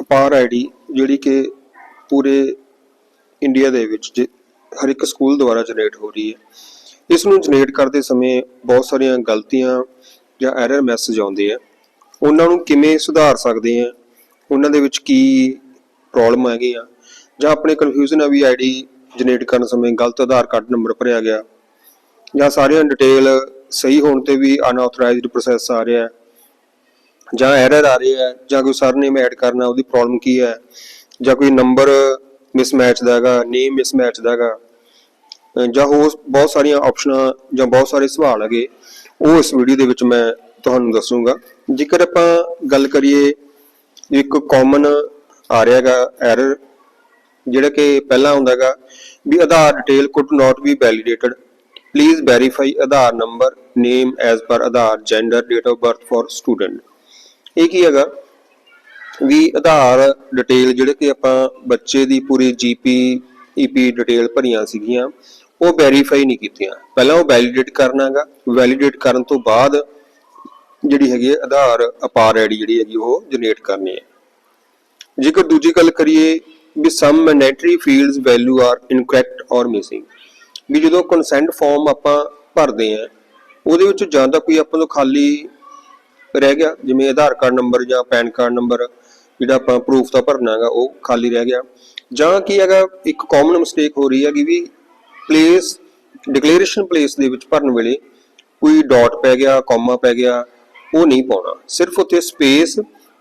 ਅਪਾਰ ਆਈਡੀ ਜਿਹੜੀ ਕਿ ਪੂਰੇ ਇੰਡੀਆ ਦੇ ਵਿੱਚ ਜੇ ਹਰ ਇੱਕ ਸਕੂਲ ਦੁਆਰਾ ਜਨਰੇਟ ਹੋ ਰਹੀ ਹੈ। ਇਸ ਨੂੰ ਜਨਰੇਟ ਕਰਦੇ ਸਮੇਂ ਬਹੁਤ ਸਾਰੀਆਂ ਗਲਤੀਆਂ ਜਾਂ ਐਰਰ ਮੈਸੇਜ ਆਉਂਦੇ ਆ। ਉਹਨਾਂ ਨੂੰ ਕਿਵੇਂ ਸੁਧਾਰ ਸਕਦੇ ਆ? ਉਹਨਾਂ ਦੇ ਵਿੱਚ ਕੀ ਪ੍ਰੋਬਲਮ ਹੈਗੀ ਆ? ਜਾਂ ਆਪਣੇ ਕਨਫਿਊਜ਼ਨ ਆ ਵੀ ਆਈਡੀ ਜਨਰੇਟ ਕਰਨ ਸਮੇਂ ਗਲਤ ਆਧਾਰ ਕਾਰਡ ਨੰਬਰ ਭਰਿਆ ਗਿਆ। ਜਾਂ ਸਾਰੀਆਂ ਡਿਟੇਲ ਸਹੀ ਹੋਣ ਤੇ ਵੀ ਅਨਆਥੋਰਾਈਜ਼ਡ ਪ੍ਰੋਸੈਸ ਆ ਰਿਹਾ। ਹੈ ਜਾਂ ਐਰਰ ਆ ਰਿਹਾ ਹੈ, ਜਾਂ ਕੋਈ ਸਰਨੇਮ ਐਡ ਕਰਨਾ, ਉਹਦੀ ਪ੍ਰੋਬਲਮ ਕੀ ਹੈ, ਜਾਂ ਕੋਈ ਨੰਬਰ ਮਿਸਮੈਚ ਦਾ ਹੈਗਾ ਨੇਮ ਮਿਸਮੈਚ ਦਾ ਹੈਗਾ ਜਾਂ ਹੋਰ ਬਹੁਤ ਸਾਰੀਆਂ ਆਪਸ਼ਨਾਂ ਜਾਂ ਬਹੁਤ ਸਾਰੇ ਸਵਾਲ ਹੈਗੇ, ਉਹ ਇਸ ਵੀਡੀਓ ਦੇ ਵਿੱਚ ਮੈਂ ਤੁਹਾਨੂੰ ਦੱਸੂਗਾ। ਜੇਕਰ ਆਪਾਂ ਗੱਲ ਕਰੀਏ, ਇੱਕ ਕਾਮਨ ਆ ਰਿਹਾ ਹੈਗਾ ਐਰਰ ਜਿਹੜਾ ਕਿ ਪਹਿਲਾਂ ਹੁੰਦਾ ਹੈਗਾ ਵੀ Aadhaar detail could not be validated please verify Aadhaar number name as per Aadhaar gender date of birth for student ਇਹ ਕੀ ਹੈਗਾ ਵੀ ਆਧਾਰ ਡਿਟੇਲ ਜਿਹੜੇ ਕਿ ਆਪਾਂ ਬੱਚੇ ਦੀ ਪੂਰੀ ਜੀਪੀ ਈਪੀ ਡਿਟੇਲ ਭਰੀਆਂ ਸੀਗੀਆਂ, ਉਹ ਵੈਰੀਫਾਈ ਨਹੀਂ ਕੀਤੀਆਂ। ਪਹਿਲਾਂ ਉਹ ਵੈਲੀਡੇਟ ਕਰਨਾ ਹੈਗਾ। ਵੈਲੀਡੇਟ ਕਰਨ ਤੋਂ ਬਾਅਦ ਜਿਹੜੀ ਹੈਗੀ ਹੈ ਆਧਾਰ ਅਪਾਰ ਆਈਡੀ ਜਿਹੜੀ ਹੈਗੀ ਉਹ ਜਨਰੇਟ ਕਰਨੀ ਹੈ। ਜੇਕਰ ਦੂਜੀ ਗੱਲ ਕਰੀਏ ਵੀ some mandatory fields value are incorrect or missing ਵੀ ਜਦੋਂ ਕੰਸੈਂਟ ਫਾਰਮ ਆਪਾਂ ਭਰਦੇ ਆ ਉਹਦੇ ਵਿੱਚ ਜਾਂ ਤਾਂ ਕੋਈ ਆਪਾਂ ਨੂੰ ਖਾਲੀ ਰਹਿ ਗਿਆ। ਜਿਵੇਂ ਆਧਾਰ ਕਾਰਡ ਨੰਬਰ ਜਾਂ ਪੈਨ ਕਾਰਡ ਨੰਬਰ ਜਿਹੜਾ ਆਪਾਂ ਪ੍ਰੂਫ ਦਾ ਭਰਨਾ ਹੈਗਾ, ਉਹ ਖਾਲੀ ਰਹਿ ਗਿਆ। ਜਾਂ ਕੀ ਹੈਗਾ, ਇੱਕ ਕਾਮਨ ਮਿਸਟੇਕ ਹੋ ਰਹੀ ਹੈਗੀ ਵੀ ਪਲੇਸ ਡਿਕਲੇਰੇਸ਼ਨ ਪਲੇਸ ਦੇ ਵਿੱਚ ਭਰਨ ਵੇਲੇ ਕੋਈ ਡਾਟ ਪੈ ਗਿਆ ਕੋਮਾ ਪੈ ਗਿਆ, ਉਹ ਨਹੀਂ ਪਾਉਣਾ। ਸਿਰਫ ਉੱਥੇ ਸਪੇਸ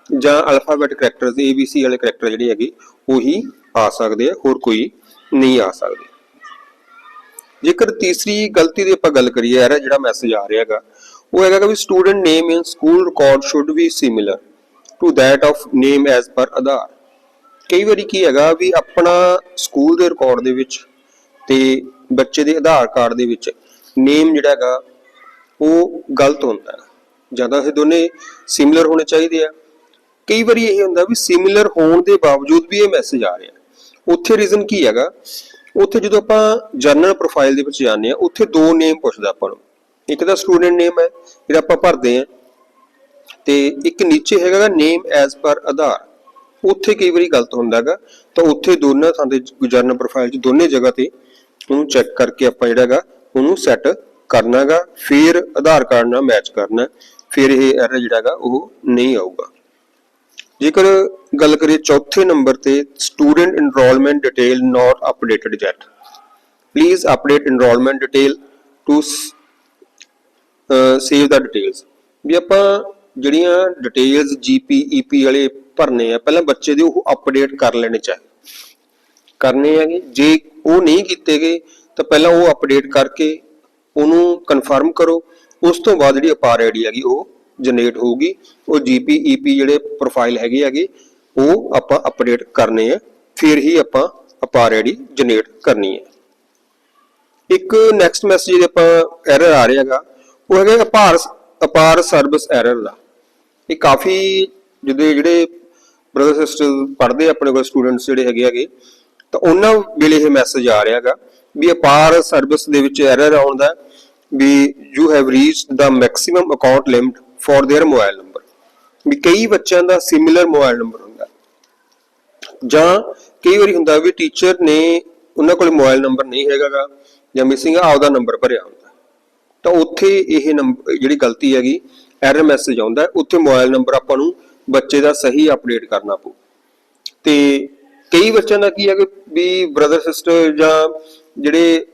ਜਾਂ ਅਲਫਾਬੈਟ ਕੈਰੈਕਟਰਸ ਸੀ ਵਾਲੇ ਕੈਰੈਕਟਰ ਜਿਹੜੇ ਹੈਗੇ, ਉਹੀ ਆ ਸਕਦੇ ਆ, ਹੋਰ ਕੋਈ ਨਹੀਂ ਆ ਸਕਦੇ। ਜੇਕਰ ਤੀਸਰੀ ਗਲਤੀ ਦੀ ਆਪਾਂ ਗੱਲ ਕਰੀਏ, ਯਾਰ, ਜਿਹੜਾ ਮੈਸੇਜ ਆ ਰਿਹਾ ਹੈਗਾ ਉਹ ਹੈਗਾ ਕਿ ਵੀ student name in school record should be similar to that of name as per Aadhaar ਕਈ ਵਾਰੀ ਕੀ ਹੈਗਾ ਵੀ ਆਪਣਾ ਸਕੂਲ ਦੇ ਰਿਕਾਰਡ ਦੇ ਵਿੱਚ ਤੇ ਬੱਚੇ ਦੇ ਆਧਾਰ ਕਾਰਡ ਦੇ ਵਿੱਚ ਨੇਮ ਜਿਹੜਾ ਹੈਗਾ ਉਹ ਗਲਤ ਹੁੰਦਾ ਹੈ। ਜਾਂ ਤਾਂ ਇਹ ਦੋਨੇ ਸਿਮਿਲਰ ਹੋਣੇ ਚਾਹੀਦੇ ਆ। ਕਈ ਵਾਰੀ ਇਹ ਹੁੰਦਾ ਵੀ ਸਿਮਿਲਰ ਹੋਣ ਦੇ ਬਾਵਜੂਦ ਵੀ ਇਹ ਮੈਸੇਜ ਆ ਰਿਹਾ ਉੱਥੇ ਰੀਜ਼ਨ ਕੀ ਹੈਗਾ? ਉੱਥੇ ਜਦੋਂ ਆਪਾਂ ਜਰਨਲ ਪ੍ਰੋਫਾਈਲ ਦੇ ਵਿੱਚ ਜਾਂਦੇ ਆ ਉੱਥੇ ਦੋ ਨੇਮ ਪੁੱਛਦਾ ਆਪਾਂ ਨੂੰ। ਇੱਕ ਤਾਂ ਸਟੂਡੈਂਟ ਨੇਮ ਹੈ, ਜਿਹੜਾ ਆਪਾਂ ਭਰਦੇ ਆ ਤੇ ਇੱਕ ਨੀਚੇ ਹੈਗਾ ਨੇਮ ਐਜ਼ ਪਰ ਆਧਾਰ। ਉੱਥੇ ਕਈ ਵਾਰੀ ਗਲਤ ਹੁੰਦਾ ਤਾਂ ਉੱਥੇ ਦੋਨਾਂ ਥਾਂ ਤੇ ਜਰਨਲ ਪ੍ਰੋਫਾਈਲ 'ਚ ਦੋਨੇ ਜਗ੍ਹਾ ਤੇ ਉਹਨੂੰ ਚੈੱਕ ਕਰਕੇ ਆਪਾਂ ਜਿਹੜਾ ਉਹਨੂੰ ਸੈੱਟ ਕਰਨਾਗਾ ਫਿਰ ਆਧਾਰ ਕਾਰਡ ਨਾਲ ਮੈਚ ਕਰਨਾ। ਫਿਰ ਇਹ ਐਰਰ ਜਿਹੜਾ ਹੈਗਾ, ਉਹ ਨਹੀਂ ਆਊਗਾ। ਜੇਕਰ ਗੱਲ ਕਰੀਏ ਚੌਥੇ ਨੰਬਰ ਤੇ student enrollment detail not updated yet please update enrollment detail to save the details ਵੀ ਆਪਾਂ ਜਿਹੜੀਆਂ ਡਿਟੇਲਸ ਜੀਪੀ ਈਪੀ ਵਾਲੇ ਭਰਨੇ ਆ, ਪਹਿਲਾਂ ਬੱਚੇ ਦੇ ਉਹ ਅਪਡੇਟ ਕਰ ਲੈਣੇ ਚਾਹੀਦੇ। ਕਰਨੇ ਹੈਗੇ। ਜੇ ਉਹ ਨਹੀਂ ਕੀਤੇ ਗਏ, ਤਾਂ ਪਹਿਲਾਂ ਉਹ ਅਪਡੇਟ ਕਰਕੇ ਉਹਨੂੰ ਕਨਫਰਮ ਕਰੋ। ਉਸ ਤੋਂ ਬਾਅਦ ਜਿਹੜੀ ਅਪਾਰ ਆਈਡੀ ਹੈਗੀ, ਉਹ ਜਨਰੇਟ ਹੋਊਗੀ। ਉਹ ਜੀਪੀ ਈਪੀ ਜਿਹੜੇ ਪ੍ਰੋਫਾਈਲ ਹੈਗੇ ਹੈਗੇ, ਉਹ ਆਪਾਂ ਅਪਡੇਟ ਕਰਨੇ ਆ। ਫਿਰ ਹੀ ਆਪਾਂ ਅਪਾਰ ਆਈਡੀ ਜਨਰੇਟ ਕਰਨੀ ਹੈ। ਇੱਕ ਨੈਕਸਟ ਮੈਸੇਜ ਜੇ ਆਪਾਂ ਐਰਰ ਆ ਰਿਹਾ ਹੈਗਾ ਉਹ ਹੈਗਾ ਅਪਾਰ ਅਪਾਰ ਸਰਵਿਸ ਐਰਰ ਦਾ। ਇਹ ਕਾਫੀ ਜਿਹੜੇ ਜਿਹੜੇ ਬ੍ਰਦਰ ਸਿਸਟਰ ਪੜ੍ਹਦੇ ਆਪਣੇ ਕੋਲ ਸਟੂਡੈਂਟਸ ਜਿਹੜੇ ਹੈਗੇ ਹੈਗੇ, ਤਾਂ ਉਹਨਾਂ ਵੇਲੇ ਇਹ ਮੈਸੇਜ ਆ ਰਿਹਾ ਹੈਗਾ ਵੀ ਅਪਾਰ ਸਰਵਿਸ ਦੇ ਵਿੱਚ ਐਰਰ ਆਉਂਦਾ ਵੀ you have reached the maximum account limit for their mobile number ਵੀ ਕਈ ਬੱਚਿਆਂ ਦਾ ਸਿਮਿਲਰ ਮੋਬਾਈਲ ਨੰਬਰ ਹੁੰਦਾ। ਜਾਂ ਕਈ ਵਾਰੀ ਹੁੰਦਾ ਵੀ ਟੀਚਰ ਨੇ ਉਹਨਾਂ ਕੋਲ ਮੋਬਾਈਲ ਨੰਬਰ ਨਹੀਂ ਹੈਗਾਗਾ ਜਾਂ ਮਿਸਿੰਗ ਆ ਉਹਦਾ ਨੰਬਰ ਭਰਿਆ ਹੁੰਦਾ। ਤਾਂ ਉੱਥੇ ਇਹ ਨੰਬਰ ਜਿਹੜੀ ਗਲਤੀ ਹੈਗੀ ਐਰਰ ਮੈਸੇਜ ਆਉਂਦਾ ਉੱਥੇ ਮੋਬਾਈਲ ਨੰਬਰ ਆਪਾਂ ਨੂੰ ਬੱਚੇ ਦਾ ਸਹੀ ਅਪਡੇਟ ਕਰਨਾ ਪਊ। ਤੇ ਕਈ ਬੱਚਿਆਂ ਦਾ ਕੀ ਹੈ ਕਿ ਵੀ ਬ੍ਰਦਰ ਸਿਸਟਰ ਜਾਂ ਜਿਹੜੇ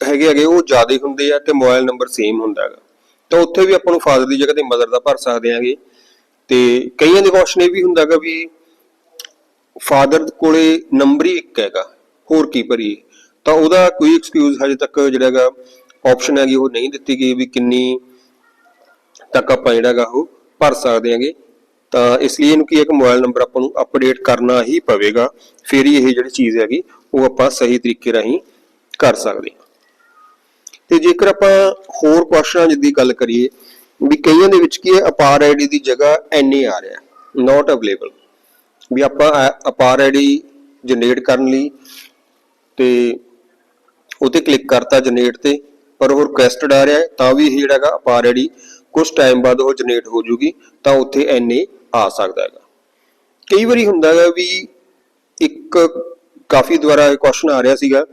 ਹੈਗੇ ਹੈਗੇ, ਉਹ ਜ਼ਿਆਦਾ ਹੁੰਦੇ ਆ ਤੇ ਮੋਬਾਈਲ ਨੰਬਰ ਸੇਮ ਹੁੰਦਾ ਹੈਗਾ। ਤਾਂ ਉੱਥੇ ਵੀ ਆਪਾਂ ਨੂੰ ਫਾਦਰ ਦੀ ਜਗ੍ਹਾ ਤੇ ਮਦਰ ਦਾ ਭਰ ਸਕਦੇ ਆਂਗੇ ਤੇ ਕਈਆਂ ਦੇ ਕੁਐਸਚਨ ਇਹ ਵੀ ਹੁੰਦਾ ਹੈਗਾ ਵੀ ਫਾਦਰ ਕੋਲੇ ਨੰਬਰ ਹੀ ਇੱਕ ਹੈਗਾ, ਹੋਰ ਕੀ ਭਰੀਏ। ਤਾਂ ਉਹਦਾ ਕੋਈ ਐਕਸਕਿਊਜ਼ ਹਜੇ ਤੱਕ ਜਿਹੜਾ ਹੈਗਾ ਆਪਸ਼ਨ ਹੈਗੀ ਉਹ ਨਹੀਂ ਦਿੱਤੀ ਗਈ ਵੀ ਕਿੰਨੀ ਤੱਕ ਆਪਾਂ ਜਿਹੜਾ ਹੈਗਾ ਉਹ ਭਰ ਸਕਦੇ ਹਾਂਗੇ। ਤਾਂ ਇਸ ਲਈ ਇਹਨੂੰ ਕੀ ਹੈ ਕਿ ਮੋਬਾਈਲ ਨੰਬਰ ਆਪਾਂ ਨੂੰ ਅਪਡੇਟ ਕਰਨਾ ਹੀ ਪਵੇਗਾ। ਫਿਰ ਹੀ ਇਹ ਜਿਹੜੀ ਚੀਜ਼ ਹੈਗੀ, ਉਹ ਆਪਾਂ ਸਹੀ ਤਰੀਕੇ ਰਾਹੀਂ ਕਰ ਸਕਦੇ ਹਾਂ। ਤੇ ਜੇਕਰ ਆਪਾਂ ਹੋਰ ਕੁਐਸਚਨਾਂ ਦੀ ਗੱਲ ਕਰੀਏ, ਵੀ ਕਈਆਂ ਦੇ ਵਿੱਚ ਕੀ ਹੈ, ਅਪਾਰ ਆਈਡੀ ਦੀ ਜਗ੍ਹਾ ਐਨਏ ਆ ਰਿਹਾ ਨਾਟ ਅਵੇਲੇਬਲ ਵੀ ਆਪਾਂ ਅਪਾਰ ਆਈਡੀ ਜਨਰੇਟ ਕਰਨ ਲਈ ਤੇ ਉਤੇ ਕਲਿੱਕ ਕਰਤਾ ਜਨਰੇਟ ਤੇ ਪਰ ਉਹ ਰਿਕੁਐਸਟਡ ਆ ਰਿਹਾ ਹੈ, ਤਾਂ ਵੀ ਇਹ ਜਿਹੜਾ ਹੈਗਾ ਅਪਾਰ ਆਈਡੀ ਕੁਝ ਟਾਈਮ ਬਾਅਦ ਉਹ ਜਨਰੇਟ ਹੋ ਜੂਗੀ, ਤਾਂ ਉੱਥੇ ਐਨਏ ਆ ਸਕਦਾ ਹੈਗਾ। ਕਈ ਵਾਰੀ ਹੁੰਦਾ ਹੈਗਾ ਵੀ ਇੱਕ ਕਾਫੀ ਦੁਆਰਾ ਇਹ ਕੁਐਸਚਨ ਆ ਰਿਹਾ ਸੀਗਾ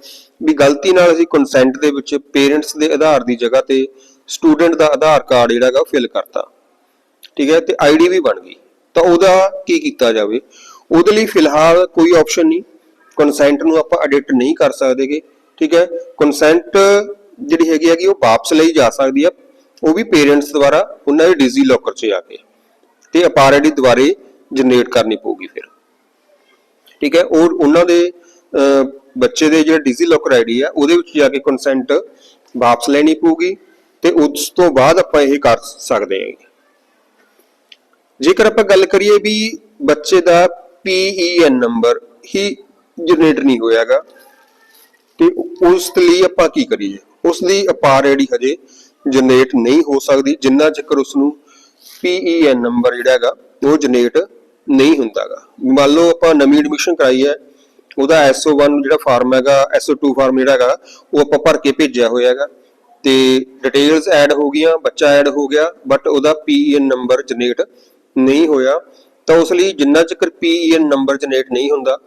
ਵੀ ਗਲਤੀ ਨਾਲ ਅਸੀਂ ਕੰਸੈਂਟ ਦੇ ਵਿੱਚ ਪੇਰੈਂਟਸ ਦੇ ਆਧਾਰ ਦੀ ਜਗ੍ਹਾ ਤੇ ਸਟੂਡੈਂਟ ਦਾ ਆਧਾਰ ਕਾਰਡ ਜਿਹੜਾ ਹੈਗਾ ਉਹ ਫਿਲ ਕਰਤਾ। ਠੀਕ ਹੈ, ਤੇ ਆਈਡੀ ਵੀ ਬਣ ਗਈ। ਤਾਂ ਉਹਦਾ ਕੀ ਕੀਤਾ ਜਾਵੇ? ਉਹਦੇ ਲਈ ਫਿਲਹਾਲ ਕੋਈ ਆਪਸ਼ਨ ਨਹੀਂ। ਕੰਸੈਂਟ ਨੂੰ ਆਪਾਂ ਐਡਿਟ ਨਹੀਂ ਕਰ ਸਕਦੇਗੇ। ਠੀਕ ਹੈ ਕੰਸੈਂਟ ਜਿਹੜੀ ਹੈਗੀ ਹੈਗੀ ਉਹ ਵਾਪਸ ਲਈ ਜਾ ਸਕਦੀ ਹੈ ਉਹ ਵੀ ਪੇਰੈਂਟਸ ਦੁਆਰਾ ਉਹਨਾਂ ਦੇ ਡਿਜ਼ੀ ਲੋਕਰ 'ਚ ਜਾ ਕੇ ਤੇ ਅਪਾਰ ਆਈਡੀ ਦੁਬਾਰੇ ਜਨਰੇਟ ਕਰਨੀ ਪਊਗੀ ਫਿਰ। ਠੀਕ ਹੈ ਉਹ ਉਹਨਾਂ ਦੇ ਅਹ, ਬੱਚੇ ਦੇ ਜਿਹੜਾ ਡਿਜ਼ੀ ਲੋਕਰ ਆਈਡੀ ਆ ਉਹਦੇ ਵਿੱਚ ਜਾ ਕੇ ਕੰਸੈਂਟ ਵਾਪਸ ਲੈਣੀ ਪਊਗੀ ਤੇ ਉਸ ਤੋਂ ਬਾਅਦ ਆਪਾਂ ਇਹ ਕਰ ਸਕਦੇ ਹਾਂ। ਜੇਕਰ ਆਪਾਂ ਗੱਲ ਕਰੀਏ ਵੀ ਬੱਚੇ ਦਾ PEN ਨੰਬਰ ਹੀ ਜਨਰੇਟ ਨਹੀਂ ਹੋਇਆਗਾ ਤੇ ਉਸ ਲਈ ਆਪਾਂ ਕੀ ਕਰੀਏ? ਉਸ ਦੀ ਅਪਾਰ ਆਈਡੀ ਹਜੇ ਜਨਰੇਟ ਨਹੀਂ ਹੋ ਸਕਦੀ, ਜਿੰਨਾ ਚਿਰ ਉਸ ਨੂੰ PEN ਨੰਬਰ ਜਿਹੜਾ ਹੈਗਾ, ਉਹ ਜਨਰੇਟ ਨਹੀਂ ਹੁੰਦਾਗਾ। ਮੰਨ ਲਓ ਆਪਾਂ ਨਵੀਂ ਐਡਮਿਸ਼ਨ ਕਰਾਈ ਹੈ, ਉਹਦਾ SO1 ਜਿਹੜਾ ਫਾਰਮ ਹੈਗਾ SO2 ਫਾਰਮ ਜਿਹੜਾ ਹੈਗਾ, ਉਹ ਆਪਾਂ ਭਰ ਕੇ ਭੇਜਿਆ ਹੋਇਆ ਹੈਗਾ। ਤੇ ਡਿਟੇਲਸ ਐਡ ਹੋ ਗਈਆਂ, ਬੱਚਾ ਐਡ ਹੋ ਗਿਆ ਬਟ ਉਹਦਾ PEN ਨੰਬਰ ਜਨਰੇਟ ਨਹੀਂ ਹੋਇਆ। ਤਾਂ ਉਸ ਲਈ ਜਿੰਨਾ ਚਿਰ PEN ਨੰਬਰ ਜਨਰੇਟ ਨਹੀਂ ਹੁੰਦਾ,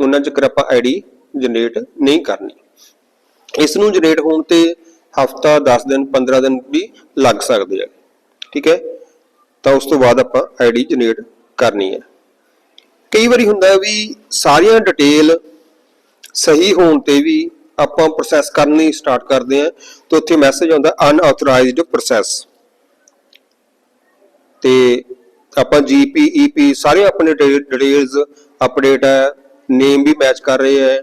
ਉਹਨਾਂ ਚਿਰ ਆਪਾਂ ਆਈਡੀ ਜਨਰੇਟ ਨਹੀਂ ਕਰਨੀ। ਇਸ ਨੂੰ ਜਨਰੇਟ ਹੋਣ ਤੇ ਹਫਤਾ 10 ਦਿਨ 15 ਦਿਨ ਵੀ ਲੱਗ ਸਕਦੇ ਆ। ਠੀਕ ਹੈ? ਤਾਂ ਉਸ ਤੋਂ ਬਾਅਦ ਆਪਾਂ ਆਈਡੀ ਜਨਰੇਟ ਕਰਨੀ ਹੈ। ਕਈ ਵਾਰੀ ਹੁੰਦਾ ਵੀ ਸਾਰੀਆਂ ਡਿਟੇਲ ਸਹੀ ਹੋਣ ਤੇ ਵੀ ਆਪਾਂ ਪ੍ਰੋਸੈਸ ਕਰਨੀ ਸਟਾਰਟ ਕਰਦੇ ਆ ਤਾਂ ਉੱਥੇ ਮੈਸੇਜ ਆਉਂਦਾ ਅਨਆਥੋਰਾਈਜ਼ਡ ਪ੍ਰੋਸੈਸ ਤੇ ਆਪਾਂ ਜੀਪੀ ਈਪੀ ਸਾਰੇ ਆਪਣੇ ਡਿਟੇਲਸ ਅਪਡੇਟ ਹੈ ਨੇਮ ਵੀ ਮੈਚ ਕਰ ਰਹੇ ਹੈ,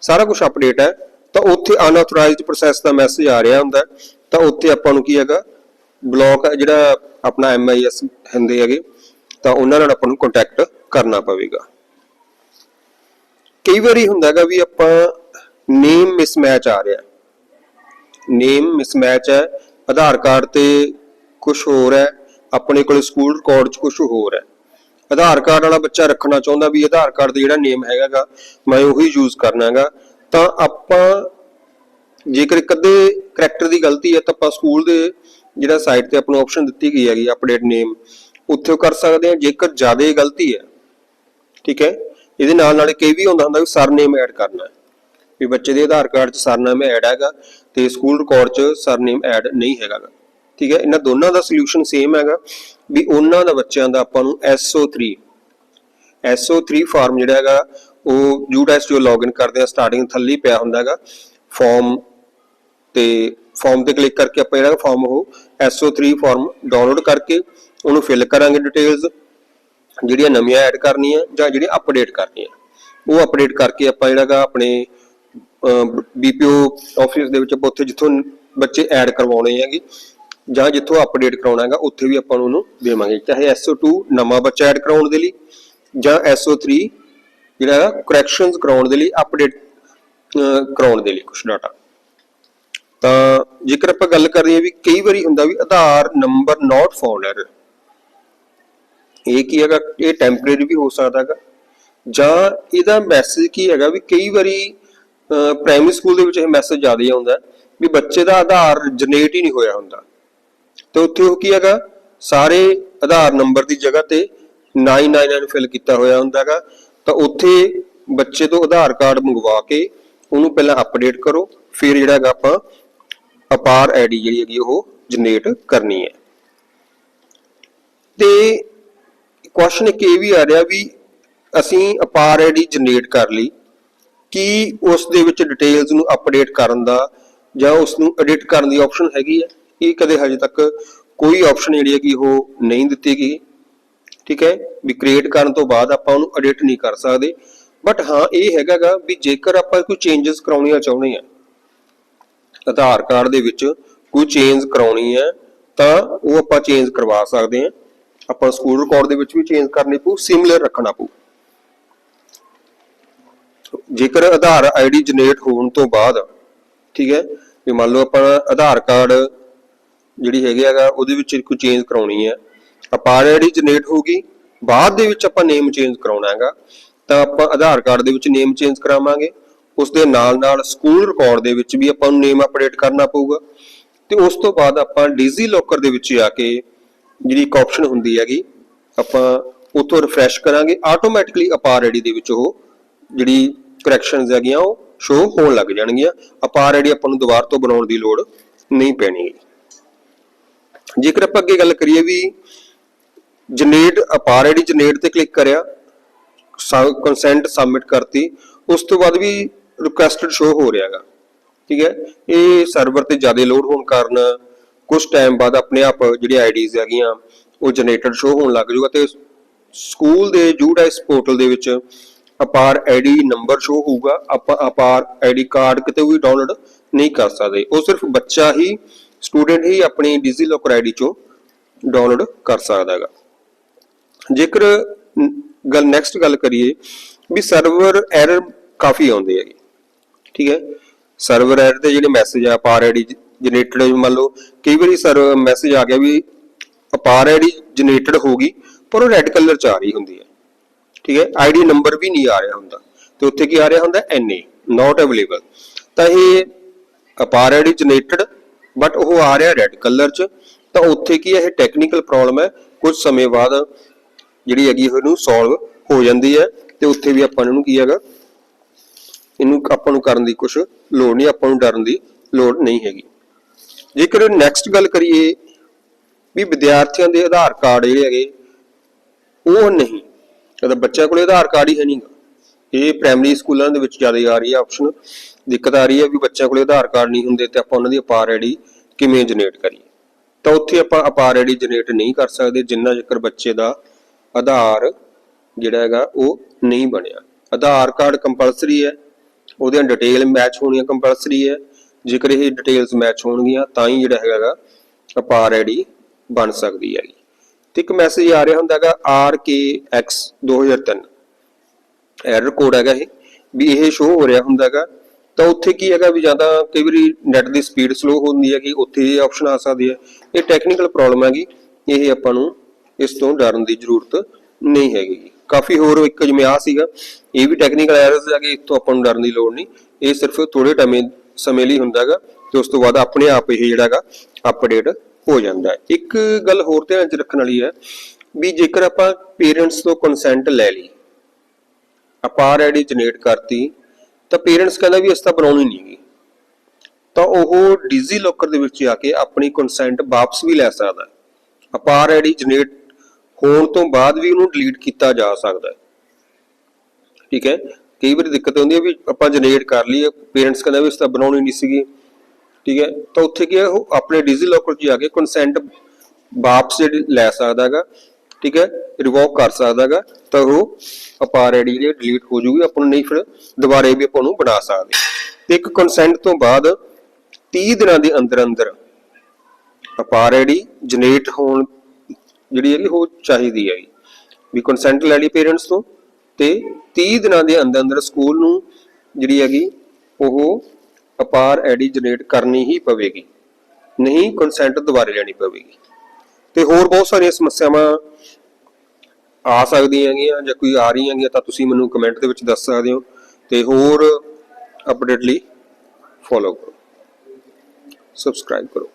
ਸਾਰਾ ਕੁਝ ਅਪਡੇਟ ਹੈ। ਤਾਂ ਉੱਥੇ ਅਨਆਥੋਰਾਈਜ਼ਡ ਪ੍ਰੋਸੈਸ ਦਾ ਮੈਸੇਜ ਆ ਰਿਹਾ ਹੁੰਦਾ ਤਾਂ ਉੱਥੇ ਆਪਾਂ ਨੂੰ ਕੀ ਹੈਗਾ ਬਲੌਕ ਜਿਹੜਾ ਆਪਣਾ ਐਮਆਈਐਸ ਹੁੰਦੇ ਹੈਗੇ, ਤਾਂ ਉਹਨਾਂ ਨਾਲ ਆਪਾਂ ਨੂੰ ਕੰਟੈਕਟ ਕਰਨਾ ਪਵੇਗਾ। ਕਈ ਵਾਰੀ ਹੁੰਦਾ ਹੈਗਾ ਵੀ ਆਪਾਂ ਨੇਮ ਮਿਸਮੈਚ ਆ ਰਿਹਾ। ਨੇਮ ਮਿਸਮੈਚ ਹੈ, ਆਧਾਰ ਕਾਰਡ ਤੇ ਕੁਝ ਹੋਰ ਹੈ, ਆਪਣੇ ਕੋਲ ਸਕੂਲ ਰਿਕਾਰਡ 'ਚ ਕੁਝ ਹੋਰ ਹੈ। ਆਧਾਰ ਕਾਰਡ ਵਾਲਾ ਬੱਚਾ ਰੱਖਣਾ ਚਾਹੁੰਦਾ ਵੀ ਆਧਾਰ ਕਾਰਡ ਦਾ ਜਿਹੜਾ ਨੇਮ ਹੈਗਾਗਾ ਮੈਂ ਉਹੀ ਯੂਜ਼ ਕਰਨਾ ਹੈਗਾ। ਤਾਂ ਆਪਾਂ ਜੇਕਰ ਇੱਕ ਅੱਧੇ ਦੀ ਗਲਤੀ ਹੈ ਤਾਂ ਆਪਾਂ ਸਕੂਲ ਦੇ ਜਿਹੜਾ ਸਾਈਟ ਤੇ ਆਪਾਂ ਨੂੰ ਆਪਸ਼ਨ ਦਿੱਤੀ ਗਈ ਹੈਗੀ ਅਪਡੇਟ ਨੇਮ ਉੱਥੇ ਕਰ ਸਕਦੇ ਹਾਂ। ਜੇਕਰ ਜ਼ਿਆਦਾ ਗਲਤੀ ਹੈ, ਠੀਕ ਹੈ, ਇਹਦੇ ਨਾਲ ਨਾਲ ਕਈ ਵੀ ਹੁੰਦਾ ਹੁੰਦਾ ਵੀ ਸਰਨੇਮ ਐਡ ਕਰਨਾ ਹੈ। ਵੀ ਬੱਚੇ ਦੇ ਆਧਾਰ ਕਾਰਡ 'ਚ ਸਰਨੇਮ ਐਡ ਹੈਗਾ ਤੇ ਸਕੂਲ ਰਿਕਾਰਡ 'ਚ ਸਰਨੇਮ ਐਡ ਨਹੀਂ ਹੈਗਾ ਠੀਕ ਹੈ, ਇਹਨਾਂ ਦੋਨਾਂ ਦਾ ਸੋਲੂਸ਼ਨ ਸੇਮ ਹੈਗਾ ਵੀ ਉਹਨਾਂ ਦਾ ਬੱਚਿਆਂ ਦਾ ਆਪਾਂ ਨੂੰ SO3 SO3 ਫਾਰਮ ਜਿਹੜਾ ਹੈਗਾ ਉਹ ਯੂਡੈਸ ਜੋ ਲੌਗਇਨ ਕਰਦੇ ਆ ਸਟਾਰਟਿੰਗ ਥੱਲੇ ਪਿਆ ਹੁੰਦਾ ਹੈਗਾ। ਫਾਰਮ ਤੇ ਫਾਰਮ ਤੇ ਕਲਿੱਕ ਕਰਕੇ ਆਪਾਂ ਜਿਹੜਾ ਫਾਰਮ ਉਹ SO3 ਫਾਰਮ ਡਾਊਨਲੋਡ ਕਰਕੇ ਉਹਨੂੰ ਫਿਲ ਕਰਾਂਗੇ ਡਿਟੇਲਸ ਜਿਹੜੀਆਂ ਨਵੀਆਂ ਐਡ ਕਰਨੀਆਂ ਜਾਂ ਜਿਹੜੀਆਂ ਅਪਡੇਟ ਕਰਨੀਆਂ। ਉਹ ਅਪਡੇਟ ਕਰਕੇ ਆਪਾਂ ਜਿਹੜਾਗਾ ਆਪਣੇ ਬੀਪੀਓ ਆਫਿਸ ਦੇ ਵਿੱਚ ਆਪਾਂ ਉੱਥੇ ਜਿੱਥੋਂ ਬੱਚੇ ਐਡ ਕਰਵਾਉਣੇ ਹੈਗੇ ਜਾਂ ਜਿੱਥੋਂ ਅਪਡੇਟ ਕਰਾਉਣਾ ਹੈਗਾ, ਉੱਥੇ ਵੀ ਆਪਾਂ ਉਹਨੂੰ ਦੇਵਾਂਗੇ। ਚਾਹੇ SO2 ਨਵਾਂ ਬੱਚਾ ਐਡ ਕਰਾਉਣ ਦੇ ਲਈ ਜਾਂ SO3 ਜਿਹੜਾ ਹੈਗਾ ਕਰੈਕਸ਼ਨਸ ਕਰਾਉਣ ਦੇ ਲਈ ਅਪਡੇਟ ਕਰਾਉਣ ਦੇ ਲਈ ਕੁਝ ਡਾਟਾ ਤਾਂ ਜੇਕਰ ਆਪਾਂ ਗੱਲ ਕਰ ਰਹੀ ਵੀ ਕਈ ਵਾਰੀ ਹੁੰਦਾ ਵੀ Aadhaar number not found error ਇਹ ਕੀ ਹੈਗਾ? ਇਹ ਟੈਂਪਰੇਰੀ ਵੀ ਹੋ ਸਕਦਾ ਹੈਗਾ। ਜਾਂ ਇਹਦਾ ਮੈਸੇਜ ਕੀ ਹੈਗਾ ਵੀ ਕਈ ਵਾਰੀ ਪ੍ਰਾਇਮਰੀ ਸਕੂਲ ਦੇ ਵਿੱਚ ਇਹ ਮੈਸੇਜ ਜ਼ਿਆਦਾ ਹੀ ਆਉਂਦਾ ਵੀ ਬੱਚੇ ਦਾ ਆਧਾਰ ਜਨਰੇਟ ਹੀ ਨਹੀਂ ਹੋਇਆ ਹੁੰਦਾ। ਤੇ ਉੱਥੇ ਉਹ ਕੀ ਹੈਗਾ? ਸਾਰੇ ਆਧਾਰ ਨੰਬਰ ਦੀ ਜਗ੍ਹਾ ਤੇ 999 ਫਿਲ ਕੀਤਾ ਹੋਇਆ ਹੁੰਦਾ ਹੈਗਾ। ਤਾਂ ਉੱਥੇ ਬੱਚੇ ਤੋਂ ਆਧਾਰ ਕਾਰਡ ਮੰਗਵਾ ਕੇ ਉਹਨੂੰ ਪਹਿਲਾਂ ਅਪਡੇਟ ਕਰੋ, ਫਿਰ ਜਿਹੜਾ ਹੈਗਾ ਆਪਾਂ ਅਪਾਰ ਆਈਡੀ ਜਿਹੜੀ ਹੈਗੀ ਉਹ ਜਨਰੇਟ ਕਰਨੀ ਹੈ। ਤੇ ਕੁਐਸਚਨ ਇੱਕ ਇਹ ਵੀ ਆ ਰਿਹਾ ਵੀ ਅਸੀਂ ਅਪਾਰ ਆਈਡੀ ਜਨਰੇਟ ਕਰ ਲਈ ਕੀ ਉਸ ਦੇ ਵਿੱਚ ਡਿਟੇਲਸ ਨੂੰ ਅਪਡੇਟ ਕਰਨ ਦਾ ਜਾਂ ਉਸ ਨੂੰ ਐਡਿਟ ਕਰਨ ਦੀ ਆਪਸ਼ਨ ਹੈਗੀ ਹੈ? ਇਹ ਕਦੇ ਹਜੇ ਤੱਕ ਕੋਈ ਆਪਸ਼ਨ ਜਿਹੜੀ ਹੈਗੀ ਉਹ ਨਹੀਂ ਦਿੱਤੀ ਗਈ। ਠੀਕ ਹੈ, ਵੀ ਕ੍ਰੀਏਟ ਕਰਨ ਤੋਂ ਬਾਅਦ ਆਪਾਂ ਉਹਨੂੰ ਐਡਿਟ ਨਹੀਂ ਕਰ ਸਕਦੇ। ਬਟ ਹਾਂ, ਇਹ ਹੈਗਾਗਾ ਵੀ ਜੇਕਰ ਆਪਾਂ ਕੋਈ ਚੇਂਜਸ ਕਰਾਉਣੀਆਂ ਚਾਹੁੰਦੇ ਆ ਆਧਾਰ ਕਾਰਡ ਦੇ ਵਿੱਚ ਕੋਈ ਚੇਂਜ ਕਰਾਉਣੀ ਹੈ, ਤਾਂ ਉਹ ਆਪਾਂ ਚੇਂਜ ਕਰਵਾ ਸਕਦੇ ਹਾਂ। ਆਪਾਂ ਸਕੂਲ ਰਿਕਾਰਡ ਦੇ ਵਿੱਚ ਵੀ ਚੇਂਜ ਕਰਨੀ ਪਊ ਸਿਮਿਲਰ ਰੱਖਣਾ ਪਊ। ਜੇਕਰ ਆਧਾਰ ਆਈਡੀ ਜਨਰੇਟ ਹੋਣ ਤੋਂ ਬਾਅਦ, ਠੀਕ ਹੈ, ਵੀ ਮੰਨ ਲਓ ਆਪਾਂ ਆਧਾਰ ਕਾਰਡ ਜਿਹੜੀ ਹੈਗੀ ਹੈਗਾ, ਉਹਦੇ ਵਿੱਚ ਕੋਈ ਚੇਂਜ ਕਰਾਉਣੀ ਹੈ ਅਪਾਰ ਆਈਡੀ ਜਨਰੇਟ ਹੋਗੀ ਬਾਅਦ ਦੇ ਵਿੱਚ ਆਪਾਂ ਨੇਮ ਚੇਂਜ ਕਰਾਉਣਾ ਹੈਗਾ। ਤਾਂ ਆਪਾਂ ਆਧਾਰ ਕਾਰਡ ਦੇ ਵਿੱਚ ਨੇਮ ਚੇਂਜ ਕਰਾਵਾਂਗੇ। ਉਸ ਦੇ ਨਾਲ ਨਾਲ ਸਕੂਲ ਰਿਕਾਰਡ ਦੇ ਵਿੱਚ ਵੀ ਆਪਾਂ ਨੂੰ ਨੇਮ ਅਪਡੇਟ ਕਰਨਾ ਪਊਗਾ। ਤੇ ਉਸ ਤੋਂ ਬਾਅਦ ਆਪਾਂ ਡੀਜ਼ੀ ਲੋਕਰ ਦੇ ਵਿੱਚ ਜਾ ਕੇ ਜਿਹੜੀ ਇੱਕ ਆਪਸ਼ਨ ਹੁੰਦੀ ਹੈਗੀ, ਆਪਾਂ ਉਤੋਂ ਰਿਫਰੈਸ਼ ਕਰਾਂਗੇ। ਆਟੋਮੈਟਿਕਲੀ ਅਪਾਰ ਆਈਡੀ ਦੇ ਵਿੱਚ ਉਹ ਜਿਹੜੀ ਕਰੈਕਸ਼ਨਸ ਹੈਗੀਆਂ, ਉਹ ਸ਼ੋ ਹੋਣ ਲੱਗ ਜਾਣਗੀਆਂ। ਅਪਾਰ ਆਈਡੀ ਆਪਾਂ ਨੂੰ ਦੁਬਾਰਾ ਤੋਂ ਬਣਾਉਣ ਦੀ ਲੋੜ ਨਹੀਂ ਪੈਣੀ। ਜੇਕਰ ਆਪਾਂ ਅੱਗੇ ਗੱਲ ਕਰੀਏ ਵੀ ਜਨਰੇਟ ਅਪਾਰ ਆਈਡੀ ਜਨਰੇਟ ਤੇ ਕਲਿੱਕ ਕਰਿਆ ਕੰਸੈਂਟ ਸਬਮਿਟ ਕਰਤੀ, ਉਸ ਤੋਂ ਬਾਅਦ ਵੀ ਰਿਕੁਐਸਟਡ ਸ਼ੋ ਹੋ ਰਿਹਾਗਾ ਠੀਕ ਹੈ? ਇਹ ਸਰਵਰ ਤੇ ਜ਼ਿਆਦਾ ਲੋਡ ਹੋਣ ਕਾਰਨ ਕੁਝ ਟਾਈਮ ਬਾਅਦ ਆਪਣੇ ਆਪ ਜਿਹੜੀ ਆਈਡੀਜ਼ ਹੈਗੀਆਂ, ਉਹ ਜਨਰੇਟਡ ਸ਼ੋ ਹੋਣ ਲੱਗ ਜਾਊਗਾ ਤੇ ਸਕੂਲ ਦੇ ਜੂਡਾਈਸ ਪੋਰਟਲ ਦੇ ਵਿੱਚ ਅਪਾਰ ਆਈਡੀ ਨੰਬਰ ਸ਼ੋ ਹੋਊਗਾ ਆਪਾਂ ਅਪਾਰ ਆਈਡੀ ਕਾਰਡ ਕਿਤੇ ਵੀ ਡਾਊਨਲੋਡ ਨਹੀਂ ਕਰ ਸਕਦੇ। ਉਹ ਸਿਰਫ ਬੱਚਾ ਹੀ ਸਟੂਡੈਂਟ ਹੀ ਆਪਣੀ ਡਿਜ਼ੀ ਲੋਕਰ ਆਈਡੀ ਚੋਂ ਡਾਊਨਲੋਡ ਕਰ ਸਕਦਾ ਹੈਗਾ। ਜੇਕਰ ਗੱਲ ਨੈਕਸਟ ਗੱਲ ਕਰੀਏ, ਵੀ ਸਰਵਰ ਐਰਰ ਕਾਫੀ ਆਉਂਦੇ ਹੈਗੇ, ਠੀਕ ਹੈ? ਸਰਵਰ ਐਰਰ ਦੇ ਜਿਹੜੇ ਮੈਸੇਜ ਆ ਅਪਾਰ ਆਈਡੀ ਜਨਰੇਟਡ ਮੰਨ ਲਓ, ਕਈ ਵਾਰੀ ਸਰ ਮੈਸੇਜ ਆ ਗਿਆ ਵੀ ਅਪਾਰ ਆਈਡੀ ਜਨਰੇਟਡ ਹੋਗੀ ਪਰ ਉਹ ਰੈੱਡ ਕਲਰ ਚ ਆ ਰਹੀ ਹੁੰਦੀ ਹੈ, ਠੀਕ ਹੈ? ਆਈਡੀ ਨੰਬਰ ਵੀ ਨਹੀਂ ਆ ਰਿਹਾ ਹੁੰਦਾ, ਤੇ ਉੱਥੇ ਕੀ ਆ ਰਿਹਾ ਹੁੰਦਾ? ਐਨਏ ਨਾਟ ਅਵੇਲੇਬਲ ਤਾਂ ਇਹ ਅਪਾਰ ਆਈਡੀ ਜਨਰੇਟਡ ਬਟ ਉਹ ਆ ਰਿਹਾ ਰੈੱਡ ਕਲਰ ਚ, ਤਾਂ ਉੱਥੇ ਕੀ ਹੈ? ਇਹ ਟੈਕਨੀਕਲ ਪ੍ਰੋਬਲਮ ਹੈ, ਕੁਝ ਸਮੇਂ ਬਾਅਦ ਜਿਹੜੀ ਹੈਗੀ ਉਹਨੂੰ ਸੋਲਵ ਹੋ ਜਾਂਦੀ ਹੈ ਤੇ ਉੱਥੇ ਵੀ ਆਪਾਂ ਨੂੰ ਕੀ ਹੈਗਾ, ਇਹਨੂੰ ਆਪਾਂ ਨੂੰ ਕਰਨ ਦੀ ਕੁਝ ਲੋੜ ਨਹੀਂ, ਆਪਾਂ ਨੂੰ ਡਰਨ ਦੀ ਲੋੜ ਨਹੀਂ ਹੈਗੀ। ਜੇਕਰ ਨੈਕਸਟ ਗੱਲ ਕਰੀਏ ਵੀ ਵਿਦਿਆਰਥੀਆਂ ਦੇ ਆਧਾਰ ਕਾਰਡ ਜਿਹੜੇ ਹੈਗੇ, ਉਹ ਨਹੀਂ। ਕਦਾ ਬੱਚਿਆਂ ਕੋਲੇ ਆਧਾਰ ਕਾਰਡ ਹੀ ਹੈ ਨਹੀਂਗਾ ਇਹ ਪ੍ਰਾਇਮਰੀ ਸਕੂਲਾਂ ਦੇ ਵਿੱਚ ਜ਼ਿਆਦਾ ਆ ਰਹੀ ਹੈ ਆਪਸ਼ਨ ਦਿੱਕਤ ਆ ਰਹੀ ਹੈ ਵੀ ਬੱਚਿਆਂ ਕੋਲੇ ਆਧਾਰ ਕਾਰਡ ਨਹੀਂ ਹੁੰਦੇ ਤੇ ਆਪਾਂ ਉਹਨਾਂ ਦੀ ਅਪਾਰ ਆਈਡੀ ਕਿਵੇਂ ਜਨਰੇਟ ਕਰੀਏ। ਤਾਂ ਉੱਥੇ ਆਪਾਂ ਅਪਾਰ ਆਈਡੀ ਜਨਰੇਟ ਨਹੀਂ ਕਰ ਸਕਦੇ, ਜਿੰਨਾ ਜੇਕਰ ਬੱਚੇ ਦਾ ਆਧਾਰ ਜਿਹੜਾ ਹੈਗਾ ਉਹ ਨਹੀਂ ਬਣਿਆ। ਆਧਾਰ ਕਾਰਡ ਕੰਪਲਸਰੀ ਹੈ ਉਹਦੀਆਂ ਡਿਟੇਲ ਮੈਚ ਹੋਣੀਆਂ ਕੰਪਲਸਰੀ ਹੈ ਜੇਕਰ ਇਹ ਡਿਟੇਲਸ ਮੈਚ ਹੋਣਗੀਆਂ, ਤਾਂ ਹੀ ਜਿਹੜਾ ਹੈਗਾ ਅਪਾਰ ਆਈਡੀ ਬਣ ਸਕਦੀ ਹੈਗੀ। ਤੇ ਇੱਕ ਮੈਸੇਜ ਆ ਰਿਹਾ ਹੁੰਦਾ ਹੈਗਾ RKX 2003 ਐਰਰ ਕੋਡ ਹੈਗਾ ਇਹ, ਵੀ ਇਹ ਸ਼ੋ ਹੋ ਰਿਹਾ ਹੁੰਦਾ ਹੈਗਾ। ਤਾਂ ਉੱਥੇ ਕੀ ਹੈਗਾ ਵੀ ਜ਼ਿਆਦਾ ਕਈ ਵਾਰੀ ਨੈਟ ਦੀ ਸਪੀਡ ਸਲੋ ਹੁੰਦੀ ਹੈ ਕਿ ਉੱਥੇ ਇਹ ਆਪਸ਼ਨ ਆ ਸਕਦੀ ਹੈ ਇਹ ਟੈਕਨੀਕਲ ਪ੍ਰੋਬਲਮ ਹੈਗੀ, ਇਹ ਆਪਾਂ ਨੂੰ ਇਸ ਤੋਂ ਡਰਨ ਦੀ ਜ਼ਰੂਰਤ ਨਹੀਂ ਹੈਗੀ। ਕਾਫੀ ਹੋਰ ਇੱਕ ਜਿਵੇਂ ਆ ਸੀਗਾ, ਇਹ ਵੀ ਟੈਕਨੀਕਲ ਐਰਰਸ ਕਿ ਇਸ ਤੋਂ ਆਪਾਂ ਨੂੰ ਡਰਨ ਦੀ ਲੋੜ ਨਹੀਂ। ਇਹ ਸਿਰਫ ਥੋੜੇ ਟਮੇ ਸਮੇਂ ਲਈ ਹੁੰਦਾ ਹੈਗਾ ਤੇ ਉਸ ਤੋਂ ਬਾਅਦ ਆਪਣੇ ਆਪ ਇਹ ਜਿਹੜਾ ਹੈਗਾ ਅਪਡੇਟ ਹੋ ਜਾਂਦਾ ਹੈ। ਇੱਕ ਗੱਲ ਹੋਰ ਧਿਆਨ 'ਚ ਰੱਖਣ ਵਾਲੀ ਹੈ ਵੀ ਜੇਕਰ ਆਪਾਂ ਪੇਰੈਂਟਸ ਤੋਂ ਕੰਸੈਂਟ ਲੈ ਲਈ ਅਪਾਰ ਆਈਡੀ ਜਨਰੇਟ ਕਰਤੀ, ਤਾਂ ਪੇਰੈਂਟਸ ਕਹਿੰਦਾ ਵੀ ਇਸ ਤਾਂ ਬਣਾਉਣੀ ਨਹੀਂਗੀ ਤਾਂ ਉਹ ਡਿਜ਼ੀ ਲੋਕਰ ਦੇ ਵਿੱਚ ਜਾ ਕੇ ਆਪਣੀ ਕੰਸੈਂਟ ਵਾਪਸ ਵੀ ਲੈ ਸਕਦਾ ਹੈ। ਅਪਾਰ ਆਈਡੀ ਜਨਰੇਟ ਹੋਣ ਤੋਂ ਬਾਅਦ ਵੀ ਉਹਨੂੰ ਡਿਲੀਟ ਕੀਤਾ ਜਾ ਸਕਦਾ ਹੈ। ਠੀਕ ਹੈ? ਕਈ ਵਾਰੀ ਦਿੱਕਤ ਹੁੰਦੀ ਹੈ ਵੀ ਆਪਾਂ ਜਨਰੇਟ ਕਰ ਲਈ ਪੇਰੈਂਟਸ ਕਹਿੰਦਾ ਵੀ ਇਸ ਤਾਂ ਬਣਾਉਣੀ ਨਹੀਂ ਸੀਗੀ। ਠੀਕ ਹੈ? ਤਾਂ ਉੱਥੇ ਕੀ ਹੈ, ਉਹ ਆਪਣੇ ਡਿਜ਼ੀ ਲੋਕਰ 'ਚ ਜਾ ਕੇ ਕੰਸੈਂਟ ਵਾਪਸ ਜਿਹੜੀ ਲੈ ਸਕਦਾ ਹੈਗਾ, ਠੀਕ ਹੈ? ਰਿਵੋਕ ਕਰ ਸਕਦਾ ਹੈਗਾ, ਤਾਂ ਉਹ ਅਪਾਰ ਆਈਡੀ ਜਿਹੜੀ ਡਿਲੀਟ ਹੋ ਜੂਗੀ, ਆਪਾਂ ਨੂੰ ਨਹੀਂ ਫਿਰ ਦੁਬਾਰੇ ਵੀ ਆਪਾਂ ਨੂੰ ਬਣਾ ਸਕਦੇ। ਤੇ ਇੱਕ ਕੰਸੈਂਟ ਤੋਂ ਬਾਅਦ 30 ਦਿਨਾਂ ਦੇ ਅੰਦਰ ਅੰਦਰ ਅਪਾਰ ਆਈਡੀ ਜਨਰੇਟ ਹੋਣ ਜਿਹੜੀ ਹੈਗੀ ਉਹ ਚਾਹੀਦੀ ਹੈਗੀ ਵੀ ਕੰਸੈਂਟ ਲੈ ਲਈ ਪੇਰੈਂਟਸ ਤੋਂ ਤੇ 30 ਦਿਨਾਂ ਦੇ ਅੰਦਰ ਅੰਦਰ ਸਕੂਲ ਨੂੰ ਜਿਹੜੀ ਹੈਗੀ ਉਹ ਅਪਾਰ ਐਡੀ ਜਨਰੇਟ ਕਰਨੀ ਹੀ ਪਵੇਗੀ। ਨਹੀਂ ਕੰਸੈਂਟ ਦੁਬਾਰੇ ਲੈਣੀ ਪਵੇਗੀ। ਤੇ ਹੋਰ ਬਹੁਤ ਸਾਰੀਆਂ ਸਮੱਸਿਆਵਾਂ ਆ ਸਕਦੀਆਂ ਹੈਗੀਆਂ ਜਾਂ ਕੋਈ ਆ ਰਹੀਆਂ ਹੈਗੀਆਂ ਤਾਂ ਤੁਸੀਂ ਮੈਨੂੰ ਕਮੈਂਟ ਦੇ ਵਿੱਚ ਦੱਸ ਸਕਦੇ ਹੋ ਤੇ ਹੋਰ ਅਪਡੇਟ ਲਈ ਫੋਲੋ ਕਰੋ। ਸਬਸਕ੍ਰਾਈਬ ਕਰੋ।